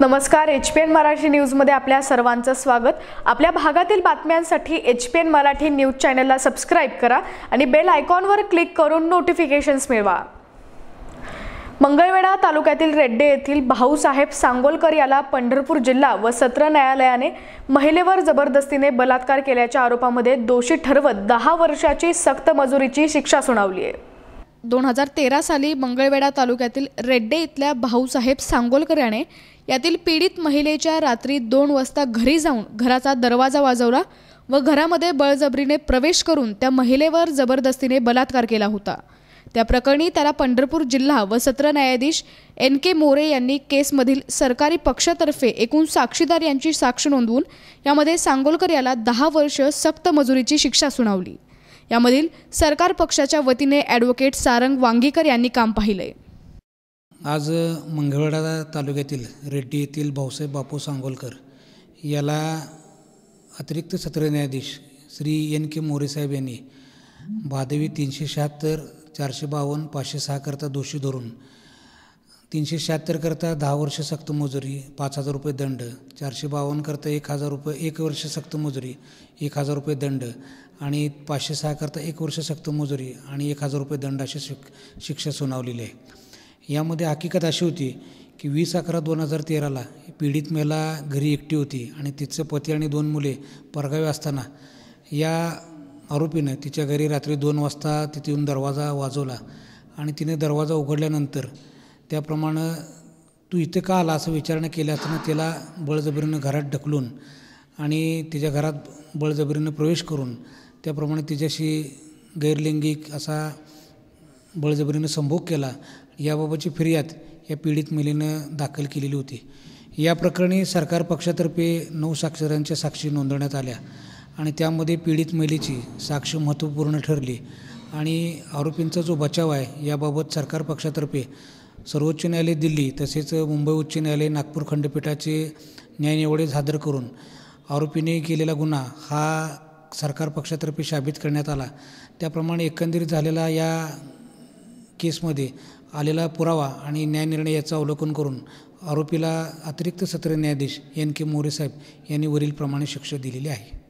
नमस्कार H P N Marathi न्यूजमध्ये आपल्या सर्वांचं स्वागत. आपल्या भागातील बातम्यांसाठी H P N Marathi news चॅनलला सबस्क्राईब करा आणि बेल आयकॉनवर क्लिक करून नोटिफिकेशन्स मिळवा. मंगळवेढा तालुक्यातील रेड्डे येथील भाऊसाहेब सांगोलकर याला पंढरपूर जिल्हा व सत्र न्यायालयाने महिलेवर जबरदस्तीने बलात्कार केल्याच्या आरोपामध्ये दोषी ठरवत दहा वर्षाची सक्त मजुरीची शिक्षा सुनावली आहे. दोन हजार तेरा साली मंगळवेढा तालुक्यातील रेड्डे इथल्या भाऊसाहेब सांगोलकर याने यातील पीडित महिलेच्या रात्री दोन वाजता घरी जाऊन घराचा दरवाजा वाजवला व घरामध्ये बळजबरीने प्रवेश करून त्या महिलेवर जबरदस्तीने बलात्कार केला होता. त्या प्रकरणी त्याला पंढरपूर जिल्हा व सत्र न्यायाधीश एन के मोरे यांनी केसमधील सरकारी पक्षातर्फे एकूण साक्षीदार यांची साक्ष नोंदवून यामध्ये सांगोलकर याला दहा वर्ष सक्त मजुरीची शिक्षा सुनावली. यामधील सरकार पक्षाच्या वतीने ॲडव्होकेट सारंग वांगीकर यांनी काम पाहिलंय. आज मंगळवेढा तालुक्यातील रेड्डी येथील भाऊसाहेब बापू सांगोलकर याला अतिरिक्त सत्र न्यायाधीश श्री एन के मोरेसाहेब यांनी भादवी तीनशे शहात्तर चारशे बावन्न पाचशे सहाकरता दोषी धरून तीनशे शहात्तर करता दहा वर्ष सक्त मजुरी पाच हजार रुपये दंड चारशे बावन्न करता एक हजार रुपये एक वर्ष सक्त मजुरी एक हजार रुपये दंड आणि पाचशे सहा करता एक वर्ष सक्त मजुरी आणि एक हजार रुपये दंड अशी शिक शिक्षा सुनावलेली आहे. यामध्ये हकीकत अशी होती की वीस अकरा दोन हजार तेराला पीडित महिला घरी एकटी होती आणि तिचं पती आणि दोन मुले परगावी असताना या आरोपीनं तिच्या घरी रात्री दोन वाजता तिथे येऊन दरवाजा वाजवला आणि तिने दरवाजा उघडल्यानंतर त्याप्रमाणे तू इथे का आला असं विचारणा केल्या असताना तिला बळजबरीनं घरात ढकलून आणि तिच्या घरात बळजबरीनं प्रवेश करून त्याप्रमाणे तिच्याशी गैरलैंगिक असा बळजबरीनं संभोग केला याबाबतची फिर्याद या पीडित मुलीनं दाखल केलेली होती. या प्रकरणी सरकार पक्षातर्फे नऊ साक्षरांच्या साक्षी नोंदवण्यात आल्या आणि त्यामध्ये पीडित महिलेची साक्ष महत्त्वपूर्ण ठरली आणि आरोपींचा जो बचाव आहे याबाबत सरकार पक्षातर्फे सर्वोच्च न्यायालय दिल्ली तसेच मुंबई उच्च न्यायालय नागपूर खंडपीठाचे न्यायनिवडे सादर करून आरोपीने केलेला गुन्हा हा सरकार पक्षातर्फे शाबित करण्यात आला. त्याप्रमाणे एकंदरीत झालेला या केसमध्ये आलेला पुरावा आणि न्यायनिर्णय याचं अवलोकन करून आरोपीला अतिरिक्त सत्र न्यायाधीश एन के मोरे साहेब यांनी वरीलप्रमाणे शिक्षा दिलेली आहे.